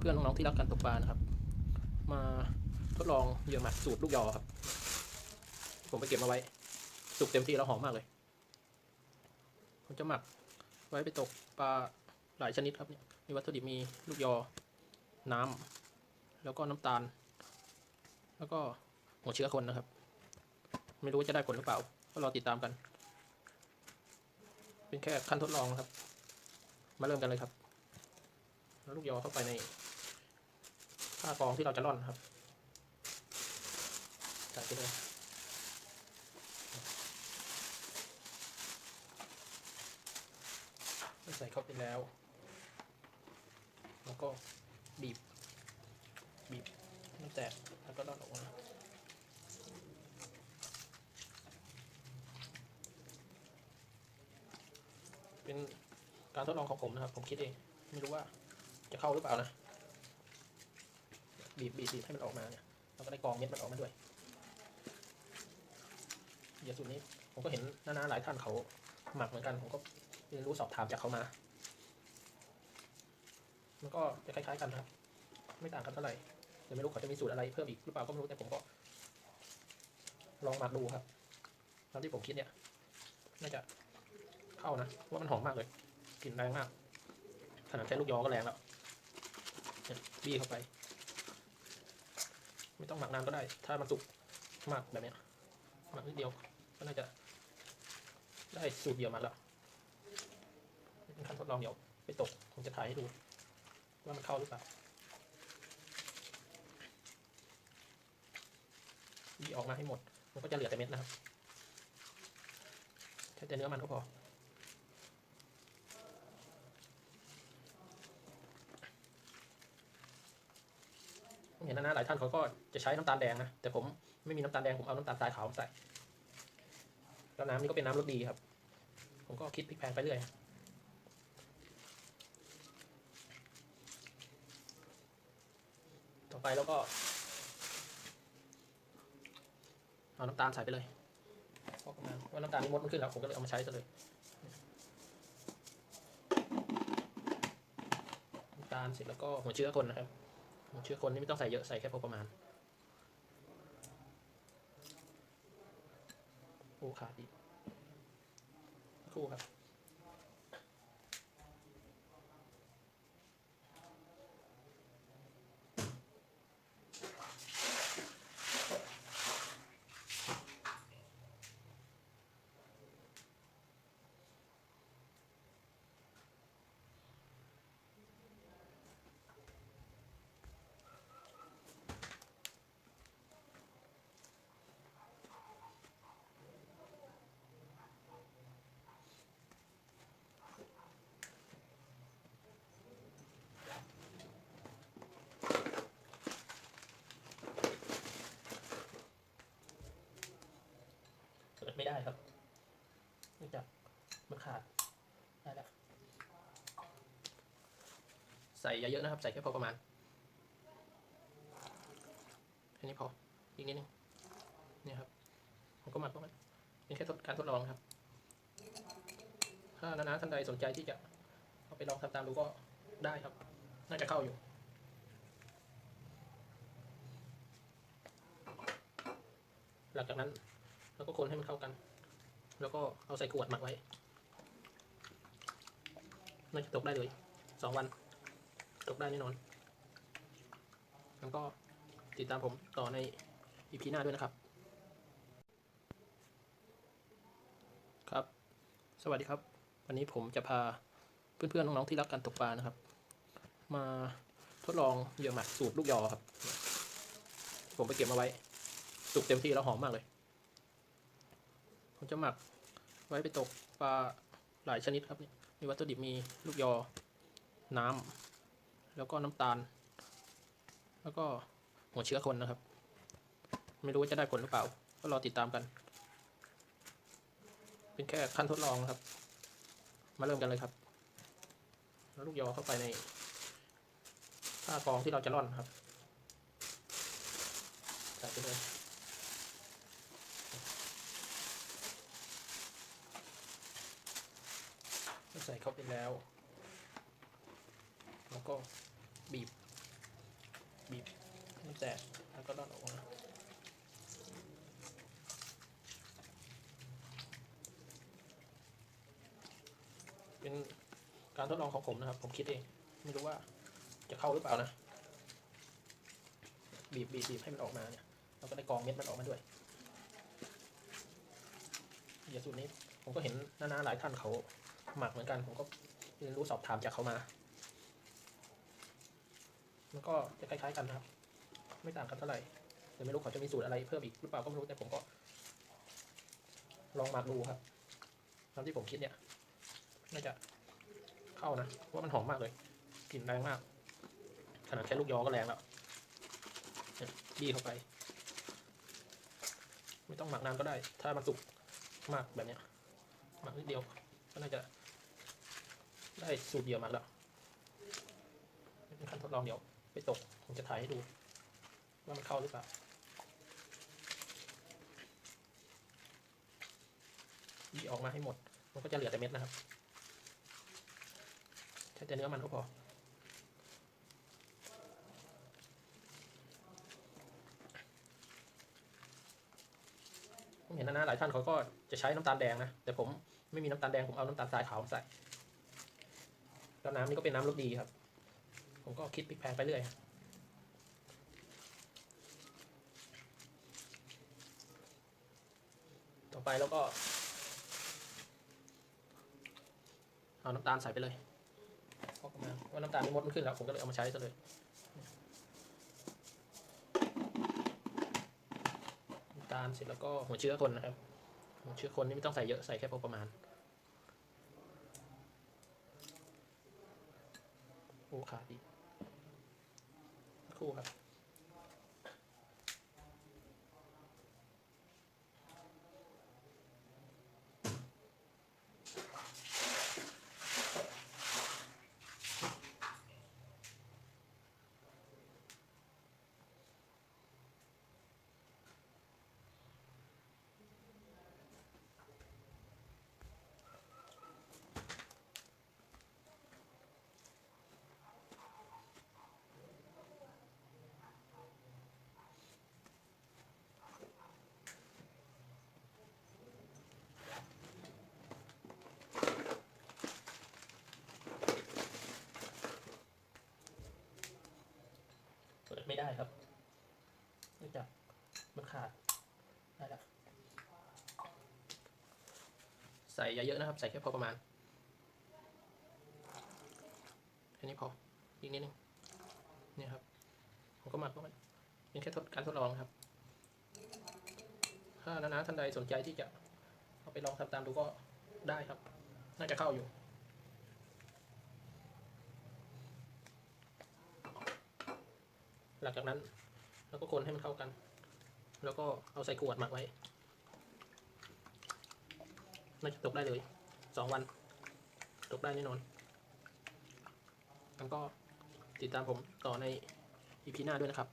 เพื่อนๆน้องๆที่รักการตกปลานะครับ มาทดลองเหยื่อหมักสูตรลูกยอครับ ผมไปเก็บมาไว้ สุกเต็มที่แล้วหอมมากเลย ผมจะหมักไว้ไปตกปลาหลายชนิดครับเนี่ยมีวัตถุดิบมีลูกยอ น้ำแล้วก็น้ำตาล แล้วก็หัวเชื้อคนนะครับ ไม่รู้ว่าจะได้ผลหรือเปล่าก็รอติดตามกัน เป็นแค่ขั้นทดลองครับ มาเริ่มกันเลยครับ ลูกยอเข้าไปในผ้ากองที่เราจะร่อนครับใส่ไปเลยใส่เข้าไปแล้ว แล้วก็บีบ บีบมันแตกแล้วก็ร่อนออกมาเป็นการทดลองของผมนะครับ ผมคิดเอง ไม่รู้ว่า จะเข้าหรือเปล่านะบีบบีบบีบให้มันออกมาเนี่ยเราก็ได้กรองเม็ดมันออกมาด้วยเดี๋ยวสูตรนี้ผมก็เห็นน้าๆหลายท่านเขาหมักเหมือนกัน ผมก็เรียนรู้สอบถามจากเขามา มันก็จะคล้ายๆกันครับ ไม่ต่างกันเท่าไหร่เดี๋ยวไม่รู้เขาจะมีสูตรอะไรเพิ่มอีกหรือเปล่าก็ไม่รู้แต่ผมก็ ลองหมักดูครับตามที่ผมคิดเนี่ย น่าจะเข้านะว่ามันหอมมากเลยกลิ่นแรงมากขนาดใช้ลูกยอก็แรงแล้ว บี้เข้าไป ไม่ต้องหมักนานก็ได้ ถ้ามันสุกมากแบบนี้หมักนิดเดียว ก็น่าจะ ได้สูตรเดียวมาแล้วเป็นขั้นทดลองเดี๋ยวไปตก ผมจะถ่ายให้ดู ว่ามันเข้าหรือเปล่าบี้ออกมาให้หมด มันก็จะเหลือแต่เม็ดนะครับแค่แต่เนื้อมันก็พอ เห็นนะนะหลายท่านเขาก็จะใช้น้ำตาลแดงนะ แต่ผมไม่มีน้ำตาลแดงผมเอาน้ำตาลทรายขาวใส่แล้วน้ำนี่ก็เป็นน้ำรสดีครับ ผมก็คิดพลิกแพลงไปเรื่อยต่อไปแล้วก็ เอาน้ำตาลใส่ไปเลยพอประมาณว่าน้ำตาลนี่มดมันขึ้นแล้วผมก็เลยเอามาใช้ซะเลยน้ำตาลเสร็จแล้วก็หัวเชื้อคนนะครับ เชื้อคนนี่ไม่ต้องใส่เยอะใส่แค่พอประมาณโอ้ขาดอีกครู่ครับ ได้ครับเนื่องจากมันขาดได้แล้วใส่อย่าเยอะนะครับ ใส่แค่พอประมาณแค่นี้พออีกนิดนึงเนี่ยครับ ผมก็มักประมาณเป็นแค่การทดลองครับ ถ้านานาท่านใดสนใจที่จะเอาไปลองทำตามดูก็ได้ครับ น่าจะเข้าอยู่หลังจากนั้น แล้วก็คนให้มันเข้ากัน แล้วก็เอาใส่ขวดหมักไว้น่าจะตกได้เลยสองวัน ตกได้แน่นอนแล้วก็ติดตามผมต่อในอีพีหน้าด้วยนะครับ ครับ สวัสดีครับ วันนี้ผมจะพาเพื่อนๆน้องๆที่รักการตกปลานะครับ มาทดลองเหยื่อหมักสูตรลูกยอครับ ผมไปเก็บมาไว้ สุกเต็มที่แล้วหอมมากเลย ผมจะหมักไว้ไปตกปลาหลายชนิดครับนี่มีวัตถุดิบมีลูกยอ น้ำแล้วก็น้ำตาล แล้วก็หัวเชื้อคนนะครับ ไม่รู้ว่าจะได้ผลหรือเปล่า ก็รอติดตามกัน เป็นแค่ขั้นทดลองนะครับ มาเริ่มกันเลยครับ แล้วลูกยอเข้าไปในผ้ากองที่เราจะร่อนครับใส่ไปเลย ใส่เข้าไปแล้ว แล้วก็บีบ บีบให้มันแตกแล้วก็ร่อนออกมาเป็นการทดลองของผมนะครับ ผมคิดเอง ไม่รู้ว่าจะเข้าหรือเปล่านะ บีบบีบบีบให้มันออกมาเนี่ยเราก็ได้กรองเม็ดมันออกมาด้วยเดี๋ยวสูตรนี้ ผมก็เห็นน้าๆหลายท่านเขา หมักเหมือนกัน ผมก็เรียนรู้สอบถามจากเขามา มันก็จะคล้ายๆกันนะครับ ไม่ต่างกันเท่าไหร่แต่ไม่รู้เขาจะมีสูตรอะไรเพิ่มอีกหรือเปล่าก็ไม่รู้แต่ผมก็ ลองหมักดูครับตามที่ผมคิดเนี่ยน่าจะเข้านะเพราะว่ามันหอมมากเลยกลิ่นแรงมากขนาดแค่ลูกยอก็แรงแล้วเนี่ยบี้เข้าไป ไม่ต้องหมักนานก็ได้ ถ้ามันสุกมากแบบเนี้ยหมักนิดเดียว ก็น่าจะได้สูตรเดียวมักแล้วเป็นขั้นทดลองเดี๋ยวไปตก ผมจะถ่ายให้ดู ว่ามันเข้าหรือเปล่าบี้ออกมาให้หมด มันก็จะเหลือแต่เม็ดนะครับแค่แต่เนื้อมันก็พอผมเห็นนะนะหลายท่านเขาก็จะใช้น้ำตาลแดงนะ แต่ผม ไม่มีน้ำตาลแดงผมเอาน้ำตาลทรายขาวใส่แล้วน้ำนี่ก็เป็นน้ำรสดีครับ ผมก็คิดพลิกแพงไปเรื่อยต่อไปแล้วก็ เอาน้ำตาลใส่ไปเลยพอกมาว่าน้ำตาลไม่มดมันขึ้นแล้ว ผมก็เลยเอามาใช้ซะเลยน้ำตาลเสร็จแล้วก็หัวเชื้อคนนะครับ ชื่อคนนี่ไม่ต้องใส่เยอะใส่แค่พอประมาณโอ้ขาดอีกคู่ครับ ปิดไม่ได้ครับเนื่องจากมันขาดได้แล้วใส่อย่าเยอะนะครับ ใส่แค่พอประมาณแค่นี้พออีกนิดนึงเนี่ยครับผมก็หมักไว้เป็นแค่ทดการทดลองครับ ถ้านานาท่านใดสนใจที่จะเอาไปลองทำตามดูก็ได้ครับ น่าจะเข้าอยู่ หลังจากนั้นเราก็คนให้มันเข้ากัน แล้วก็เอาใส่ขวดหมักไว้น่าจะตกได้เลยสองวัน ตกได้แน่นอนแล้วก็ติดตามผมต่อในอีพีหน้าด้วยนะครับ